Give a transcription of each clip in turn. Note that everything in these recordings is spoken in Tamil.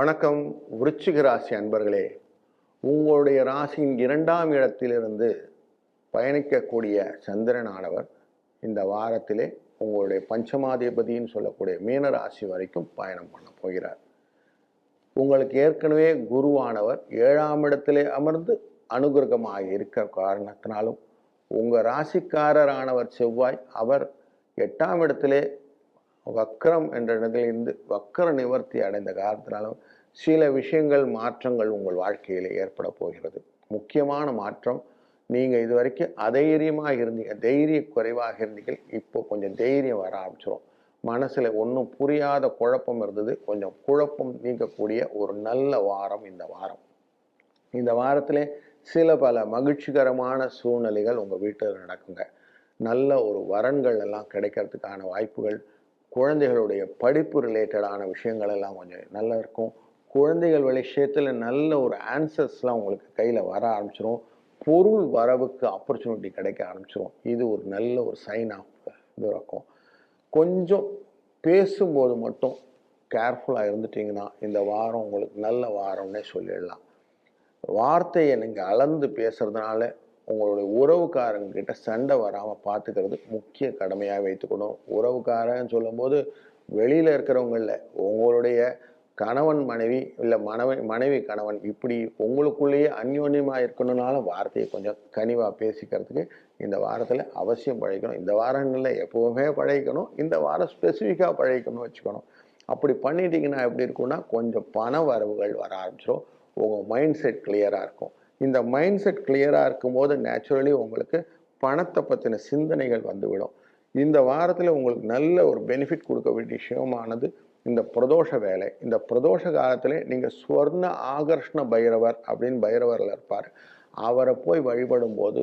வணக்கம் விருச்சிக ராசி அன்பர்களே. உங்களுடைய ராசியின் இரண்டாம் இடத்திலிருந்து பயணிக்கக்கூடிய சந்திரனானவர் இந்த வாரத்திலே உங்களுடைய பஞ்சமாதிபதின்னு சொல்லக்கூடிய மீன ராசி வரைக்கும் பயணம் பண்ண போகிறார். உங்களுக்கு ஏற்கனவே குருவானவர் ஏழாம் இடத்திலே அமர்ந்து அனுகிரகமாக இருக்கிற காரணத்தினாலும் உங்கள் ராசிக்காரரானவர் செவ்வாய் அவர் எட்டாம் இடத்திலே வக்ரம் என்ற இடத்திலிருந்து வக்கர நிவர்த்தி அடைந்த காரணத்தினாலும் சில விஷயங்கள் மாற்றங்கள் உங்கள் வாழ்க்கையில் ஏற்பட போகிறது. முக்கியமான மாற்றம் நீங்கள் இது வரைக்கும் அதைரியமாக இருந்தீங்க தைரிய குறைவாக இருந்தீங்க இப்போ கொஞ்சம் தைரியம் வர ஆரம்பிச்சிடும் மனசில் ஒன்றும் புரியாத குழப்பம் இருந்தது கொஞ்சம் குழப்பம் நீங்கக்கூடிய ஒரு நல்ல வாரம் இந்த வாரம். இந்த வாரத்தில் சில பல மகிழ்ச்சிகரமான சூழ்நிலைகள் உங்கள் வீட்டில் நடக்குங்க. நல்ல ஒரு வரன்கள் எல்லாம் கிடைக்கிறதுக்கான வாய்ப்புகள் குழந்தைகளுடைய படிப்பு ரிலேட்டடான விஷயங்கள் எல்லாம் கொஞ்சம் நல்லா இருக்கும். குழந்தைகள் விஷயத்தில் நல்ல ஒரு ஆன்சர்ஸ்லாம் உங்களுக்கு கையில் வர ஆரம்பிச்சிடும் பொருள் வரவுக்கு ஆப்பர்ச்சுனிட்டி கிடைக்க ஆரம்பிச்சிடும் இது ஒரு நல்ல ஒரு சைன் ஆஃப் இது இருக்கும். கொஞ்சம் பேசும்போது மட்டும் கேர்ஃபுல்லாக இருந்துட்டிங்கன்னா இந்த வாரம் உங்களுக்கு நல்ல வாரம்னே சொல்லிடலாம். வார்த்தையை நீங்கள் அளந்து பேசுறதுனால உங்களுடைய உறவுக்காரங்கிட்ட சண்டை வராமல் பார்த்துக்கிறது முக்கிய கடமையாக வைத்துக்கணும். உறவுக்காரன்னு சொல்லும்போது வெளியில் இருக்கிறவங்கள உங்களுடைய கணவன் மனைவி இல்லை மனைவி மனைவி கணவன் இப்படி உங்களுக்குள்ளேயே அந்யோன்யமாக இருக்கணும்னாலும் வார்த்தையை கொஞ்சம் கனிவாக பேசிக்கிறதுக்கு இந்த வாரத்தில் அவசியம் பழகிக்கணும் இந்த வாரங்களில் எப்போவுமே பழகிக்கணும் இந்த வாரம் ஸ்பெசிஃபிக்காக பழகிக்கணும்னு வச்சுக்கணும். அப்படி பண்ணிட்டீங்கன்னா எப்படி இருக்கும்னா கொஞ்சம் பண வரவுகள் வர ஆரம்பிச்சிடும் உங்கள் மைண்ட் செட் கிளியராக இருக்கும். இந்த மைண்ட் செட் கிளியராக இருக்கும்போது நேச்சுரலி உங்களுக்கு பணத்தை பற்றின சிந்தனைகள் வந்துவிடும். இந்த வாரத்தில் உங்களுக்கு நல்ல ஒரு பெனிஃபிட் கொடுக்க வேண்டிய விஷயமானது இந்த பிரதோஷ வேலை. இந்த பிரதோஷ காலத்தில் நீங்கள் ஸ்வர்ண ஆகர்ஷ்ண பைரவர் அப்படின்னு பைரவரில் இருப்பார். அவரை போய் வழிபடும் போது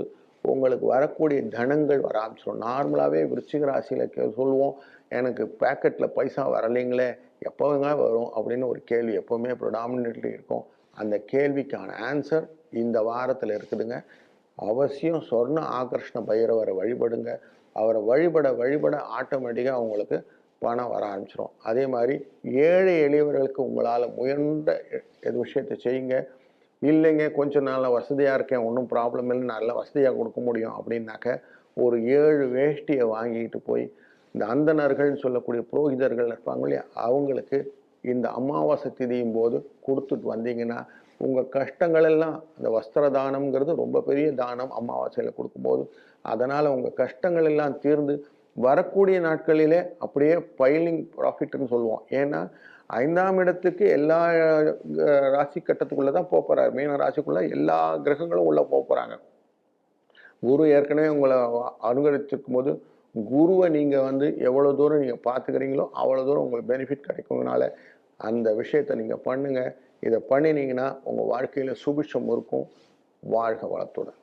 உங்களுக்கு வரக்கூடிய தனங்கள் வர ஆரம்பிச்சிடும் நார்மலாகவே விருச்சிக ராசியில் சொல்லுவோம் எனக்கு பேக்கெட்டில் பைசா வரலைங்களே எப்போங்க வரும்? அப்படின்னு ஒரு கேள்வி எப்போவுமே ப்ரொடாமினெட்லி இருக்கும். அந்த கேள்விக்கான ஆன்சர் இந்த வாரத்தில் இருக்குதுங்க. அவசியம் சொர்ண ஆகர்ஷ்ண பைரவரை வழிபடுங்க. அவரை வழிபட வழிபட ஆட்டோமேட்டிக்காக அவங்களுக்கு பணம் வர ஆரம்பிச்சிடும் அதே மாதிரி ஏழை எளியவர்களுக்கு உங்களால் முயன்ற எது விஷயத்தை செய்யுங்க. இல்லைங்க கொஞ்சம் நாளில் வசதியாக இருக்கேன் ஒன்றும் ப்ராப்ளம் இல்லை நல்ல வசதியாக கொடுக்க முடியும் அப்படின்னாக்க ஒரு ஏழு வேஷ்டியை வாங்கிட்டு போய் இந்த அந்தணர்கள்னு சொல்லக்கூடிய புரோகிதர்கள் இருப்பாங்க இல்லையா அவங்களுக்கு இந்த அமாவாசை திதியும் போது கொடுத்துட்டு வந்தீங்கன்னா உங்கள் கஷ்டங்கள் எல்லாம் அந்த வஸ்திர தானம்ங்கிறது ரொம்ப பெரிய தானம் அமாவாசையில் கொடுக்கும்போது அதனால் உங்கள் கஷ்டங்கள் எல்லாம் தீர்ந்து வரக்கூடிய நாட்களிலே அப்படியே பைலிங் ப்ராஃபிட்னு சொல்லுவோம். ஏன்னா ஐந்தாம் இடத்துக்கு எல்லா ராசி கட்டத்துக்குள்ளே தான் போக போகிறார் மீன ராசிக்குள்ளே எல்லா கிரகங்களும் உள்ளே போக போகிறாங்க குரு ஏற்கனவே உங்களை அனுகரிச்சிருக்கும் போது குருவை நீங்கள் வந்து எவ்வளோ தூரம் நீங்கள் பார்த்துக்கிறீங்களோ அவ்வளோ தூரம் உங்களுக்கு பெனிஃபிட் கிடைக்கும்னால அந்த விஷயத்தை நீங்கள் பண்ணுங்கள் இதை பண்ணினீங்கன்னா உங்கள் வாழ்க்கையில் சுபிட்சம் இருக்கும். வாழ்க வளத்துடன்.